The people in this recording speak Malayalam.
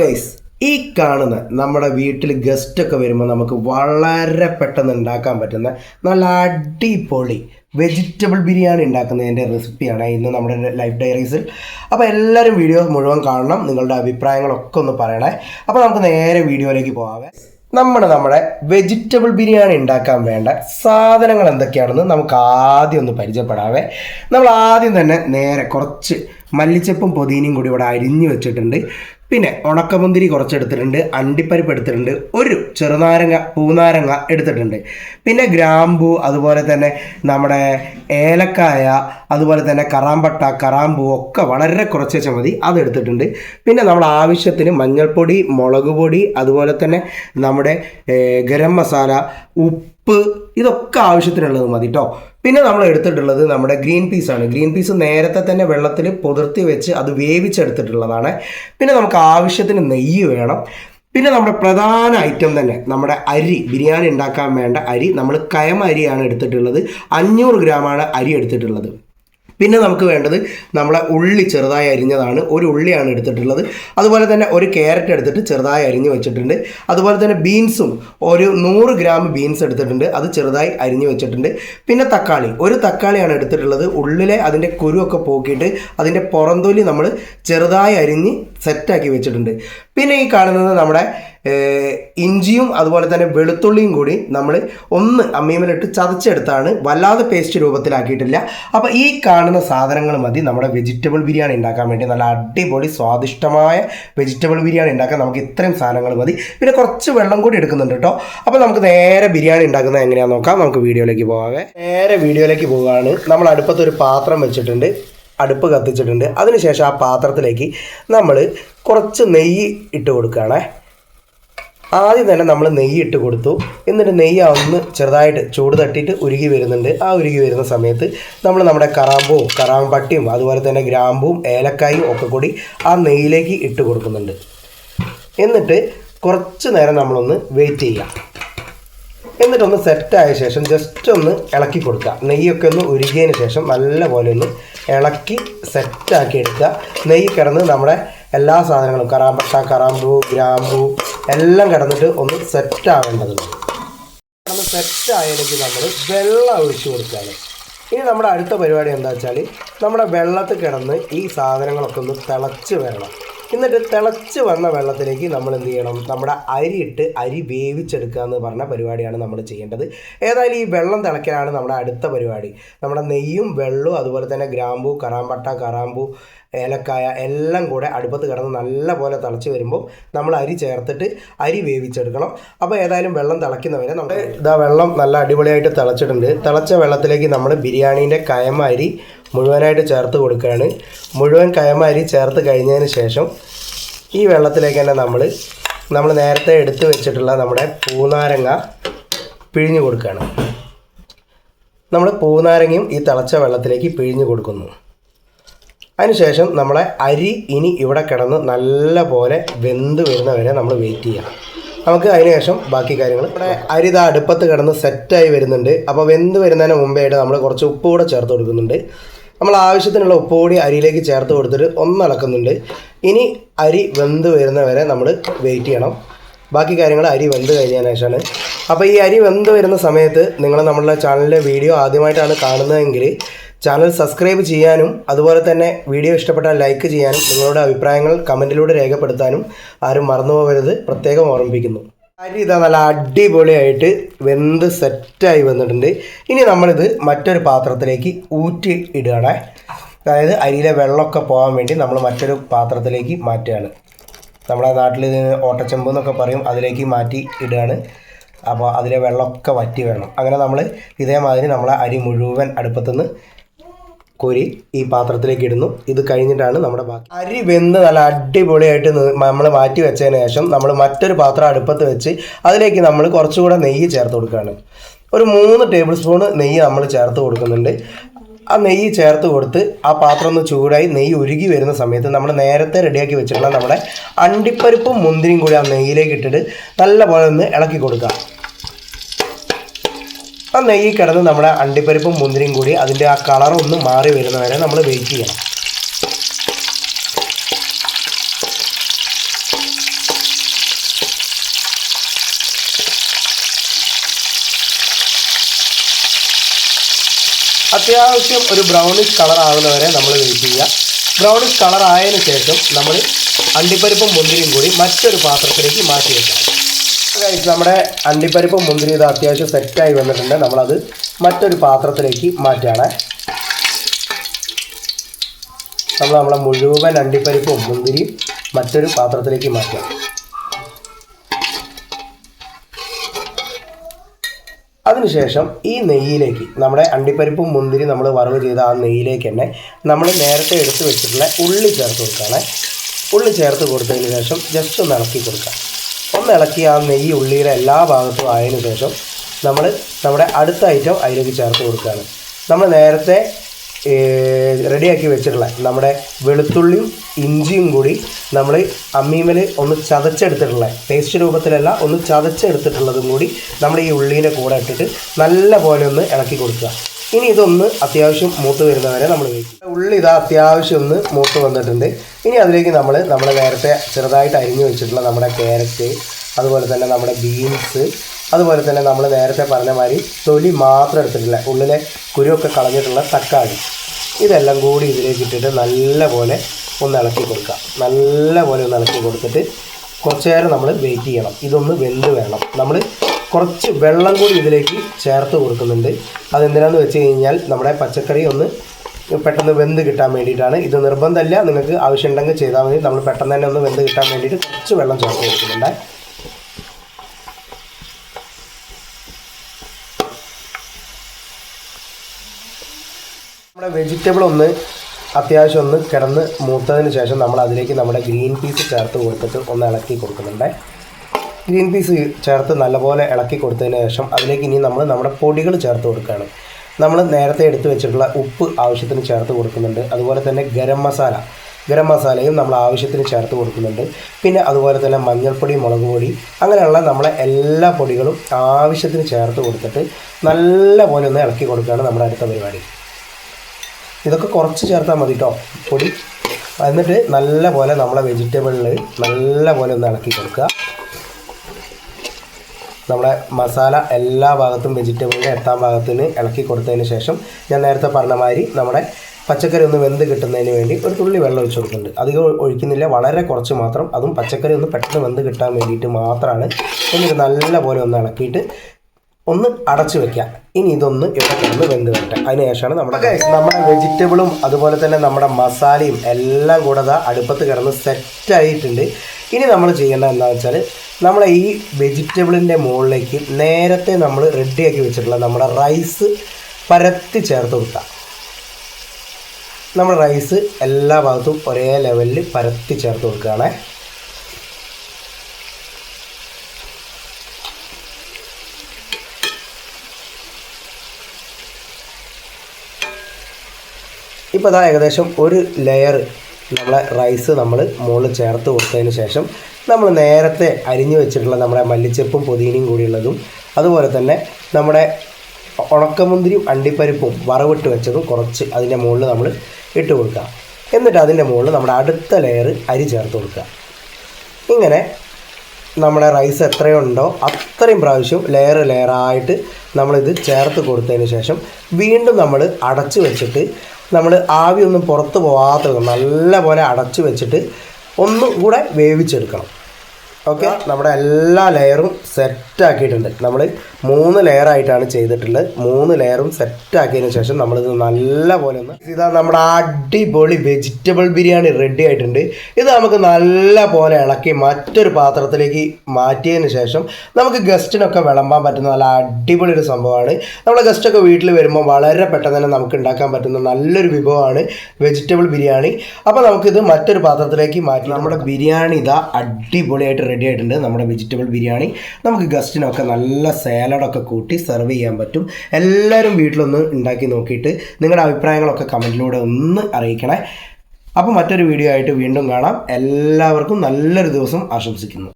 ഗൈസ് ഈ കാണുന്ന നമ്മുടെ വീട്ടിൽ ഗസ്റ്റ് ഒക്കെ വരുമ്പോൾ നമുക്ക് വളരെ പെട്ടെന്ന് ഉണ്ടാക്കാൻ പറ്റുന്ന നല്ല അടിപൊളി വെജിറ്റബിൾ ബിരിയാണി ഉണ്ടാക്കുന്നതിന്റെ റെസിപ്പിയാണ് ഇന്ന് നമ്മുടെ ലൈഫ് ഡയറീസിൽ അപ്പോൾ എല്ലാവരും വീഡിയോ മുഴുവൻ കാണണം നിങ്ങളുടെ അഭിപ്രായങ്ങളൊക്കെ ഒന്ന് പറയണേ. അപ്പോൾ നമുക്ക് നേരെ വീഡിയോയിലേക്ക് പോകാവേ നമ്മൾ നമ്മുടെ വെജിറ്റബിൾ ബിരിയാണി ഉണ്ടാക്കാൻ വേണ്ട സാധനങ്ങൾ എന്തൊക്കെയാണെന്ന് നമുക്ക് ആദ്യം ഒന്ന് പരിചയപ്പെടാവേ. നമ്മൾ ആദ്യം തന്നെ നേരെ കുറച്ച് മല്ലിച്ചപ്പും പൊതിനയും കൂടി ഇവിടെ അരിഞ്ഞു വെച്ചിട്ടുണ്ട്. പിന്നെ ഉണക്കമുന്തിരി കുറച്ചെടുത്തിട്ടുണ്ട് അണ്ടിപ്പരിപ്പ് എടുത്തിട്ടുണ്ട് ഒരു ചെറുനാരങ്ങ പൂനാരങ്ങ എടുത്തിട്ടുണ്ട്. പിന്നെ ഗ്രാമ്പു അതുപോലെ തന്നെ നമ്മുടെ ഏലക്കായ അതുപോലെ തന്നെ കറാമ്പട്ട കറാമ്പൂ ഒക്കെ വളരെ കുറച്ച് വെച്ചാൽ മതി. അതെടുത്തിട്ടുണ്ട് പിന്നെ നമ്മൾ ആവശ്യത്തിന് മഞ്ഞൾപ്പൊടി മുളക് പൊടി അതുപോലെ തന്നെ നമ്മുടെ ഗരം മസാല ഉപ്പ് ഇതൊക്കെ ആവശ്യത്തിനുള്ളത് മതി കേട്ടോ പിന്നെ നമ്മൾ എടുത്തിട്ടുള്ളത് നമ്മുടെ ഗ്രീൻ പീസ് ആണ്. ഗ്രീൻ പീസ് നേരത്തെ തന്നെ വെള്ളത്തിൽ പുതിർത്തി വെച്ച് അത് വേവിച്ചെടുത്തിട്ടുള്ളതാണ്. പിന്നെ നമുക്ക് ആവശ്യത്തിന് നെയ്യ് വേണം. പിന്നെ നമ്മുടെ പ്രധാന ഐറ്റം തന്നെ നമ്മുടെ അരി ബിരിയാണി ഉണ്ടാക്കാൻ വേണ്ട അരി. നമ്മൾ കയം അരിയാണ് എടുത്തിട്ടുള്ളത്. അഞ്ഞൂറ് ഗ്രാമാണ് അരി എടുത്തിട്ടുള്ളത്. പിന്നെ നമുക്ക് വേണ്ടത് നമ്മളെ ഉള്ളി ചെറുതായി അരിഞ്ഞതാണ്. ഒരു ഉള്ളിയാണ് എടുത്തിട്ടുള്ളത്. അതുപോലെ തന്നെ ഒരു ക്യാരറ്റ് എടുത്തിട്ട് ചെറുതായി അരിഞ്ഞ് വെച്ചിട്ടുണ്ട്. അതുപോലെ തന്നെ ബീൻസും ഒരു നൂറ് ഗ്രാം ബീൻസ് എടുത്തിട്ടുണ്ട്. അത് ചെറുതായി അരിഞ്ഞ് വെച്ചിട്ടുണ്ട്. പിന്നെ തക്കാളി. ഒരു തക്കാളിയാണ് എടുത്തിട്ടുള്ളത്. ഉള്ളിലെ അതിന്റെ കുരുവൊക്കെ പോക്കിയിട്ട് അതിന്റെ പുറന്തൊലി നമ്മൾ ചെറുതായി അരിഞ്ഞ് സെറ്റാക്കി വെച്ചിട്ടുണ്ട്. പിന്നെ ഈ കാണുന്നത് നമ്മുടെ ഇഞ്ചിയും അതുപോലെ തന്നെ വെളുത്തുള്ളിയും കൂടി നമ്മൾ ഒന്ന് അമ്മീമലിട്ട് ചതച്ചെടുത്താണ് വല്ലാതെ പേസ്റ്റ് രൂപത്തിലാക്കിയിട്ടില്ല. അപ്പോൾ ഈ കാണുന്ന സാധനങ്ങൾ മതി. നമ്മുടെ വെജിറ്റബിൾ ബിരിയാണി ഉണ്ടാക്കാൻ വേണ്ടി നല്ല അടിപൊളി സ്വാദിഷ്ടമായ വെജിറ്റബിൾ ബിരിയാണി ഉണ്ടാക്കാൻ നമുക്ക് ഇത്രയും സാധനങ്ങൾ മതി. പിന്നെ കുറച്ച് വെള്ളം കൂടി എടുക്കുന്നുണ്ട് കേട്ടോ അപ്പോൾ നമുക്ക് നേരെ ബിരിയാണി ഉണ്ടാക്കുന്നത് എങ്ങനെയാണെന്ന് നോക്കാം. നമുക്ക് വീഡിയോയിലേക്ക് പോകാവേ. നേരെ വീഡിയോയിലേക്ക് പോവുകയാണ്. നമ്മൾ അടുപ്പത്തൊരു പാത്രം വെച്ചിട്ടുണ്ട്. അടുപ്പ് കത്തിച്ചിട്ടുണ്ട്. അതിനുശേഷം ആ പാത്രത്തിലേക്ക് നമ്മൾ കുറച്ച് നെയ്യ് ഇട്ട് കൊടുക്കുകയാണേ. ആദ്യം തന്നെ നമ്മൾ നെയ്യ് ഇട്ട് കൊടുത്തു. എന്നിട്ട് നെയ്യ് ഒന്ന് ചെറുതായിട്ട് ചൂട് തട്ടിയിട്ട് ഉരുകി വരുന്നുണ്ട്. ആ ഉരുകി വരുന്ന സമയത്ത് നമ്മൾ നമ്മുടെ കറാമ്പും കറാമ്പട്ടിയും അതുപോലെ തന്നെ ഗ്രാമ്പും ഏലക്കായും ഒക്കെ കൂടി ആ നെയ്യിലേക്ക് ഇട്ട് കൊടുക്കുന്നുണ്ട്. എന്നിട്ട് കുറച്ച് നേരം നമ്മളൊന്ന് വെയിറ്റ് ചെയ്യാം. എന്നിട്ടൊന്ന് സെറ്റായ ശേഷം ജസ്റ്റ് ഒന്ന് ഇളക്കി കൊടുക്കുക. നെയ്യൊക്കെ ഒന്ന് ഉരുകിയതിന് ശേഷം നല്ലപോലെ ഒന്ന് ഇളക്കി സെറ്റാക്കി എടുക്കുക. നെയ്യ് കിടന്ന് നമ്മുടെ എല്ലാ സാധനങ്ങളും കറാമ്പട്ട കറാമ്പൂ ഗ്രാമ്പൂ എല്ലാം കിടന്നിട്ട് ഒന്ന് സെറ്റ് ആവേണ്ടതുണ്ട്. കിടന്ന് സെറ്റ് ആയതിലേക്ക് നമ്മൾ വെള്ളം ഒഴിച്ചു കൊടുക്കുകയാണ്. ഇനി നമ്മുടെ അടുത്ത പരിപാടി എന്താ വെച്ചാൽ നമ്മുടെ വെള്ളത്തിൽ കിടന്ന് ഈ സാധനങ്ങളൊക്കെ ഒന്ന് തിളച്ച് വരണം. എന്നിട്ട് തിളച്ച് വന്ന വെള്ളത്തിലേക്ക് നമ്മൾ എന്ത് ചെയ്യണം? നമ്മുടെ അരി ഇട്ട് അരി വേവിച്ചെടുക്കുക എന്ന് പറഞ്ഞ പരിപാടിയാണ് നമ്മൾ ചെയ്യേണ്ടത്. ഏതായാലും ഈ വെള്ളം തിളയ്ക്കലാണ് നമ്മുടെ അടുത്ത പരിപാടി. നമ്മുടെ നെയ്യും വെള്ളവും അതുപോലെ തന്നെ ഗ്രാമ്പു കറാമ്പട്ട കറാമ്പു ഏലക്കായ എല്ലാം കൂടെ അടുപ്പത്ത് കിടന്ന് നല്ല പോലെ തിളച്ച് വരുമ്പോൾ നമ്മൾ അരി ചേർത്തിട്ട് അരി വേവിച്ചെടുക്കണം. അപ്പോൾ ഏതായാലും വെള്ളം തിളയ്ക്കുന്നവരെ നമ്മൾ ഇതാ വെള്ളം നല്ല അടിപൊളിയായിട്ട് തിളച്ചിട്ടുണ്ട്. തിളച്ച വെള്ളത്തിലേക്ക് നമ്മൾ ബിരിയാണീന്റെ കയമ അരി മുഴുവനായിട്ട് ചേർത്ത് കൊടുക്കുകയാണ്. മുഴുവൻ കയമാരി ചേർത്ത് കഴിഞ്ഞതിന് ശേഷം ഈ വെള്ളത്തിലേക്ക് തന്നെ നമ്മൾ നമ്മൾ നേരത്തെ എടുത്ത് വെച്ചിട്ടുള്ള നമ്മുടെ പൂനാരങ്ങ പിഴിഞ്ഞു കൊടുക്കുകയാണ്. നമ്മൾ പൂനാരങ്ങയും ഈ തിളച്ച വെള്ളത്തിലേക്ക് പിഴിഞ്ഞു കൊടുക്കുന്നു. അതിനുശേഷം നമ്മളെ അരി ഇനി ഇവിടെ കിടന്ന് നല്ല പോലെ വെന്ത് വരുന്നവരെ നമ്മൾ വെയിറ്റ് ചെയ്യാം നമുക്ക് അതിനുശേഷം ബാക്കി കാര്യങ്ങൾ. ഇവിടെ അരി ഇതാ അടുപ്പത്ത് കിടന്ന് സെറ്റായി വരുന്നുണ്ട്. അപ്പോൾ വെന്ത് വരുന്നതിന് മുമ്പേ നമ്മൾ കുറച്ച് ഉപ്പ് കൂടെ ചേർത്ത് കൊടുക്കുന്നുണ്ട്. നമ്മൾ ആവശ്യത്തിനുള്ള ഉപ്പ് കൂടി അരിയിലേക്ക് ചേർത്ത് കൊടുത്തിട്ട് ഒന്നിളക്കുന്നുണ്ട് ഇനി അരി വെന്ത് വരുന്നവരെ നമ്മൾ വെയിറ്റ് ചെയ്യണം. ബാക്കി കാര്യങ്ങൾ അരി വെന്ത് കഴിഞ്ഞതിന് ശേഷമാണ്. അപ്പോൾ ഈ അരി വെന്ത് വരുന്ന സമയത്ത് നിങ്ങൾ നമ്മളുടെ ചാനലിലെ വീഡിയോ ആദ്യമായിട്ടാണ് കാണുന്നതെങ്കിൽ ചാനൽ സബ്സ്ക്രൈബ് ചെയ്യാനും അതുപോലെ തന്നെ വീഡിയോ ഇഷ്ടപ്പെട്ടാൽ ലൈക്ക് ചെയ്യാനും നിങ്ങളുടെ അഭിപ്രായങ്ങൾ കമന്റിലൂടെ രേഖപ്പെടുത്താനും ആരും മറന്നു പോകരുത് പ്രത്യേകം ഓർമ്മിപ്പിക്കുന്നു. അരി ഇതാ നല്ല അടിപൊളിയായിട്ട് വെന്ത് സെറ്റായി വന്നിട്ടുണ്ട്. ഇനി നമ്മളിത് മറ്റൊരു പാത്രത്തിലേക്ക് ഊറ്റി ഇടുകയാണ്. അതായത് അരിയിലെ വെള്ളമൊക്കെ പോകാൻ വേണ്ടി നമ്മൾ മറ്റൊരു പാത്രത്തിലേക്ക് മാറ്റുകയാണ്. നമ്മുടെ നാട്ടിൽ ഇതിന് ഓട്ടച്ചെമ്പ് എന്നൊക്കെ പറയും അതിലേക്ക് മാറ്റി ഇടുകയാണ്. അപ്പോൾ അതിലെ വെള്ളമൊക്കെ വറ്റി വേണം അങ്ങനെ നമ്മൾ ഇതേമാതിരി നമ്മളെ അരി മുഴുവൻ അടുപ്പത്തുനിന്ന് കോരി ഈ പാത്രത്തിലേക്ക് ഇടുന്നു. ഇത് കഴിഞ്ഞിട്ടാണ് നമ്മുടെ ബാക്കി. അരി വെന്ത് നല്ല അടിപൊളിയായിട്ട് നമ്മൾ മാറ്റി വെച്ചതിന് ശേഷം നമ്മൾ മറ്റൊരു പാത്രം അടുപ്പത്ത് വെച്ച് അതിലേക്ക് നമ്മൾ കുറച്ചുകൂടെ നെയ്യ് ചേർത്ത് കൊടുക്കുകയാണ്. ഒരു മൂന്ന് ടേബിൾ സ്പൂൺ നെയ്യ് നമ്മൾ ചേർത്ത് കൊടുക്കുന്നുണ്ട്. ആ നെയ്യ് ചേർത്ത് കൊടുത്ത് ആ പാത്രം ഒന്ന് ചൂടായി നെയ്യ് ഉരുകി വരുന്ന സമയത്ത് നമ്മൾ നേരത്തെ റെഡിയാക്കി വെച്ചിട്ടുള്ള നമ്മുടെ അണ്ടിപ്പരിപ്പും മുന്തിരിയും കൂടി ആ നെയ്യിലേക്ക് ഇട്ടിട്ട് നല്ലപോലെ ഒന്ന് ഇളക്കി കൊടുക്കുക. ആ നെയ്യ് കിടന്ന് നമ്മുടെ അണ്ടിപ്പരിപ്പും മുന്തിരിയും കൂടി അതിന്റെ ആ കളറൊന്നും മാറി വരുന്ന വരെ നമ്മൾ വെയിറ്റ് ചെയ്യണം. അത്യാവശ്യം ഒരു ബ്രൗണിഷ് കളർ ആവുന്ന വരെ നമ്മൾ വെയിറ്റ് ചെയ്യുക. ബ്രൗണിഷ് കളർ ആയതിനു ശേഷം നമ്മൾ അണ്ടിപ്പരിപ്പും മുന്തിരിയും കൂടി മറ്റൊരു പാത്രത്തിലേക്ക് മാറ്റി വെക്കാം നമ്മുടെ അണ്ടിപ്പരിപ്പ് മുന്തിരി ഇത് അത്യാവശ്യം സെറ്റായി വന്നിട്ടുണ്ട്. നമ്മളത് മറ്റൊരു പാത്രത്തിലേക്ക് മാറ്റുകയാണ് നമ്മൾ നമ്മളെ മുഴുവൻ അണ്ടിപ്പരിപ്പും മുന്തിരിയും മറ്റൊരു പാത്രത്തിലേക്ക് മാറ്റുക അതിനുശേഷം ഈ നെയ്യിലേക്ക് നമ്മുടെ അണ്ടിപ്പരിപ്പും മുന്തിരി നമ്മൾ വറവ് ചെയ്ത ആ നെയ്യിലേക്ക് തന്നെ നമ്മൾ നേരത്തെ എടുത്തു വെച്ചിട്ടുള്ള ഉള്ളി ചേർത്ത് കൊടുക്കുകയാണ്. ഉള്ളി ചേർത്ത് കൊടുത്തതിന് ശേഷം ജസ്റ്റ് ഒന്ന് ഇളക്കി കൊടുക്കുക ഒന്ന് ഇളക്കി ആ നെയ്യ് ഉള്ളിയുടെ എല്ലാ ഭാഗത്തും ആയതിനു ശേഷം നമ്മൾ നമ്മുടെ അടുത്ത ഐറ്റം അതിലേക്ക് ചേർത്ത് കൊടുക്കുകയാണ്. നമ്മൾ നേരത്തെ റെഡിയാക്കി വെച്ചിട്ടുള്ള നമ്മുടെ വെളുത്തുള്ളിയും ഇഞ്ചിയും കൂടി നമ്മൾ അമ്മീമൽ ഒന്ന് ചതച്ചെടുത്തിട്ടുള്ള പേസ്റ്റ് രൂപത്തിലല്ല ഒന്ന് ചതച്ചെടുത്തിട്ടുള്ളതും കൂടി നമ്മൾ ഈ ഉള്ളീന്റെ കൂടെ ഇട്ടിട്ട് നല്ല പോലെ ഒന്ന് ഇളക്കി കൊടുക്കുക. ഇനി ഇതൊന്ന് അത്യാവശ്യം മൂത്ത് വരുന്നവരെ നമ്മൾ വയ്ക്കും ഉള്ളി ഇത് അത്യാവശ്യം ഒന്ന് മൂത്ത് വന്നിട്ടുണ്ട്. ഇനി അതിലേക്ക് നമ്മൾ നമ്മൾ നേരത്തെ ചെറുതായിട്ട് അരിഞ്ഞു വെച്ചിട്ടുള്ള നമ്മുടെ ക്യാരറ്റ് അതുപോലെ തന്നെ നമ്മുടെ ബീൻസ് അതുപോലെ തന്നെ നമ്മൾ നേരത്തെ പറഞ്ഞ മാതിരി തൊലി മാത്രം എടുത്തിട്ടില്ല. ഉള്ളിലെ കുരുവൊക്കെ കളഞ്ഞിട്ടുള്ള തക്കാളി. ഇതെല്ലാം കൂടി ഇതിലേക്ക് ഇട്ടിട്ട് നല്ല പോലെ ഒന്ന് ഇളക്കി കൊടുക്കുക നല്ല പോലെ ഒന്ന് ഇളക്കി കൊടുത്തിട്ട് കുറച്ച് നേരം നമ്മൾ വെയിറ്റ് ചെയ്യണം. ഇതൊന്ന് വെന്ത് വേണം നമ്മൾ കുറച്ച് വെള്ളം കൂടി ഇതിലേക്ക് ചേർത്ത് കൊടുക്കുന്നുണ്ട്. അതെന്തിനാന്ന് വെച്ച് കഴിഞ്ഞാൽ നമ്മുടെ പച്ചക്കറി ഒന്ന് പെട്ടെന്ന് വെന്ത് കിട്ടാൻ വേണ്ടിയിട്ടാണ്. ഇത് നിർബന്ധമല്ല. നിങ്ങൾക്ക് ആവശ്യമുണ്ടെങ്കിൽ ചെയ്താൽ മതി. നമ്മൾ പെട്ടെന്ന് തന്നെ ഒന്ന് വെന്ത് കിട്ടാൻ വേണ്ടിയിട്ട് കുറച്ച് വെള്ളം ചേർത്ത് കൊടുക്കുന്നുണ്ട്. നമ്മുടെ വെജിറ്റബിൾ ഒന്ന് അത്യാവശ്യം ഒന്ന് കിടന്ന് മൂത്തതിന് ശേഷം നമ്മൾ അതിലേക്ക് നമ്മുടെ ഗ്രീൻ പീസ് ചേർത്ത് കൊടുത്തിട്ട് ഒന്ന് ഇളക്കി കൊടുക്കുന്നുണ്ട്. ഗ്രീൻ പീസ് ചേർത്ത് നല്ലപോലെ ഇളക്കി കൊടുത്തതിന് ശേഷം അതിലേക്ക് ഇനി നമ്മൾ നമ്മുടെ പൊടികൾ ചേർത്ത് കൊടുക്കുകയാണ്. നമ്മൾ നേരത്തെ എടുത്തു വെച്ചിട്ടുള്ള ഉപ്പ് ആവശ്യത്തിന് ചേർത്ത് കൊടുക്കുന്നുണ്ട്. അതുപോലെ തന്നെ ഗരം മസാല. ഗരം മസാലയും നമ്മൾ ആവശ്യത്തിന് ചേർത്ത് കൊടുക്കുന്നുണ്ട്. പിന്നെ അതുപോലെ തന്നെ മഞ്ഞൾപ്പൊടി മുളക് പൊടി അങ്ങനെയുള്ള നമ്മളെ എല്ലാ പൊടികളും ആവശ്യത്തിന് ചേർത്ത് കൊടുത്തിട്ട് നല്ല പോലെ ഒന്ന് ഇളക്കി കൊടുക്കുകയാണ് നമ്മുടെ അടുത്ത പരിപാടി. ഇതൊക്കെ കുറച്ച് ചേർത്താൽ മതി കേട്ടോ പൊടി. എന്നിട്ട് നല്ല പോലെ നമ്മളെ വെജിറ്റബിളിൽ നല്ല പോലെ ഒന്ന് ഇളക്കി കൊടുക്കുക. നമ്മുടെ മസാല എല്ലാ ഭാഗത്തും വെജിറ്റബിളിന്റെ എത്താൻ ഭാഗത്തിന് ഇളക്കി കൊടുത്തതിന് ശേഷം ഞാൻ നേരത്തെ പറഞ്ഞ മാതിരി നമ്മുടെ പച്ചക്കറി ഒന്ന് വെന്ത് കിട്ടുന്നതിന് വേണ്ടി ഒരു തുള്ളി വെള്ളം ഒഴിച്ച് കൊടുക്കുന്നുണ്ട്. അധികം ഒഴിക്കുന്നില്ല വളരെ കുറച്ച് മാത്രം. അതും പച്ചക്കറി ഒന്ന് പെട്ടെന്ന് വെന്ത് കിട്ടാൻ വേണ്ടിയിട്ട് മാത്രമാണ് ഒന്നിട്ട് നല്ല പോലെ ഒന്ന് ഇളക്കിയിട്ട് ഒന്ന് അടച്ചു വെക്കാം. ഇനി ഇതൊന്ന് ഇവിടെ കിടന്ന് വെന്ത് വരട്ടെ. അതിനുശേഷമാണ് നമ്മുടെ നമ്മുടെ വെജിറ്റബിളും അതുപോലെ തന്നെ നമ്മുടെ മസാലയും എല്ലാം കൂടെ അടുപ്പത്ത് കിടന്ന് സെറ്റായിട്ടുണ്ട് ഇനി നമ്മൾ ചെയ്യേണ്ടത് എന്താണെന്ന് വെച്ചാൽ നമ്മളെ ഈ വെജിറ്റബിളിന്റെ മുകളിലേക്ക് നേരത്തെ നമ്മൾ റെഡിയാക്കി വെച്ചിട്ടുള്ള നമ്മുടെ റൈസ് പരത്തി ചേർത്ത് കൊടുക്കാം നമ്മുടെ റൈസ് എല്ലാ ഭാഗത്തും ഒരേ ലെവലിൽ പരത്തി ചേർത്ത് കൊടുക്കുകയാണേ. ഇപ്പോൾ അതാ ഏകദേശം ഒരു ലെയർ നമ്മളെ റൈസ് നമ്മൾ മുകളിൽ ചേർത്ത് കൊടുത്തതിന് ശേഷം നമ്മൾ നേരത്തെ അരിഞ്ഞു വെച്ചിട്ടുള്ള നമ്മുടെ മല്ലിച്ചപ്പും പുതിനയും കൂടിയുള്ളതും അതുപോലെ തന്നെ നമ്മുടെ ഉണക്കമുന്തിരിയും അണ്ടിപ്പരിപ്പും വറവിട്ട് വെച്ചതും കുറച്ച് അതിന്റെ മുകളിൽ നമ്മൾ ഇട്ട് കൊടുക്കുക. എന്നിട്ട് അതിന്റെ മുകളിൽ നമ്മുടെ അടുത്ത ലെയർ അരി ചേർത്ത് കൊടുക്കുക. ഇങ്ങനെ നമ്മുടെ റൈസ് എത്രയുണ്ടോ അത്രയും പ്രാവശ്യം ലെയർ ലെയറായിട്ട് നമ്മളിത് ചേർത്ത് കൊടുത്തതിന് ശേഷം വീണ്ടും നമ്മൾ അടച്ചു വെച്ചിട്ട് നമ്മൾ ആവി ഒന്നും പുറത്ത് പോകാത്ത നല്ലപോലെ നല്ല അടച്ചു വെച്ചിട്ട് ഒന്നും കൂടെ വേവിച്ചെടുക്കണം. ഓക്കെ നമ്മുടെ എല്ലാ ലെയറും സെറ്റാക്കിയിട്ടുണ്ട് നമ്മൾ മൂന്ന് ലെയർ ആയിട്ടാണ് ചെയ്തിട്ടുള്ളത്. മൂന്ന് ലെയറും സെറ്റ് ആക്കിയതിനു ശേഷം നമ്മളിത് നല്ല പോലെ ഒന്ന് ഇതാ നമ്മുടെ അടിപൊളി വെജിറ്റബിൾ ബിരിയാണി റെഡി ആയിട്ടുണ്ട്. ഇത് നമുക്ക് നല്ല പോലെ ഇളക്കി മറ്റൊരു പാത്രത്തിലേക്ക് മാറ്റിയതിന് ശേഷം നമുക്ക് ഗസ്റ്റിനൊക്കെ വിളമ്പാൻ പറ്റുന്ന നല്ല അടിപൊളി ഒരു സംഭവമാണ്. നമ്മുടെ ഗസ്റ്റൊക്കെ വീട്ടിൽ വരുമ്പോൾ വളരെ പെട്ടെന്ന് തന്നെ നമുക്ക് ഉണ്ടാക്കാൻ പറ്റുന്ന നല്ലൊരു വിഭവമാണ് വെജിറ്റബിൾ ബിരിയാണി. അപ്പോൾ നമുക്കിത് മറ്റൊരു പാത്രത്തിലേക്ക് മാറ്റി. നമ്മുടെ ബിരിയാണി ഇതാ അടിപൊളിയായിട്ട് റെഡി ആയിട്ടുണ്ട് നമ്മുടെ വെജിറ്റബിൾ ബിരിയാണി. നമുക്ക് ഗസ്റ്റിനൊക്കെ നല്ല സാലഡൊക്കെ കൂട്ടി സെർവ് ചെയ്യാൻ പറ്റും. എല്ലാവരും വീട്ടിലൊന്ന് ഉണ്ടാക്കി നോക്കിയിട്ട് നിങ്ങളുടെ അഭിപ്രായങ്ങളൊക്കെ കമന്റിലൂടെ ഒന്ന് അറിയിക്കണേ. അപ്പോൾ മറ്റൊരു വീഡിയോ ആയിട്ട് വീണ്ടും കാണാം. എല്ലാവർക്കും നല്ലൊരു ദിവസം ആശംസിക്കുന്നു.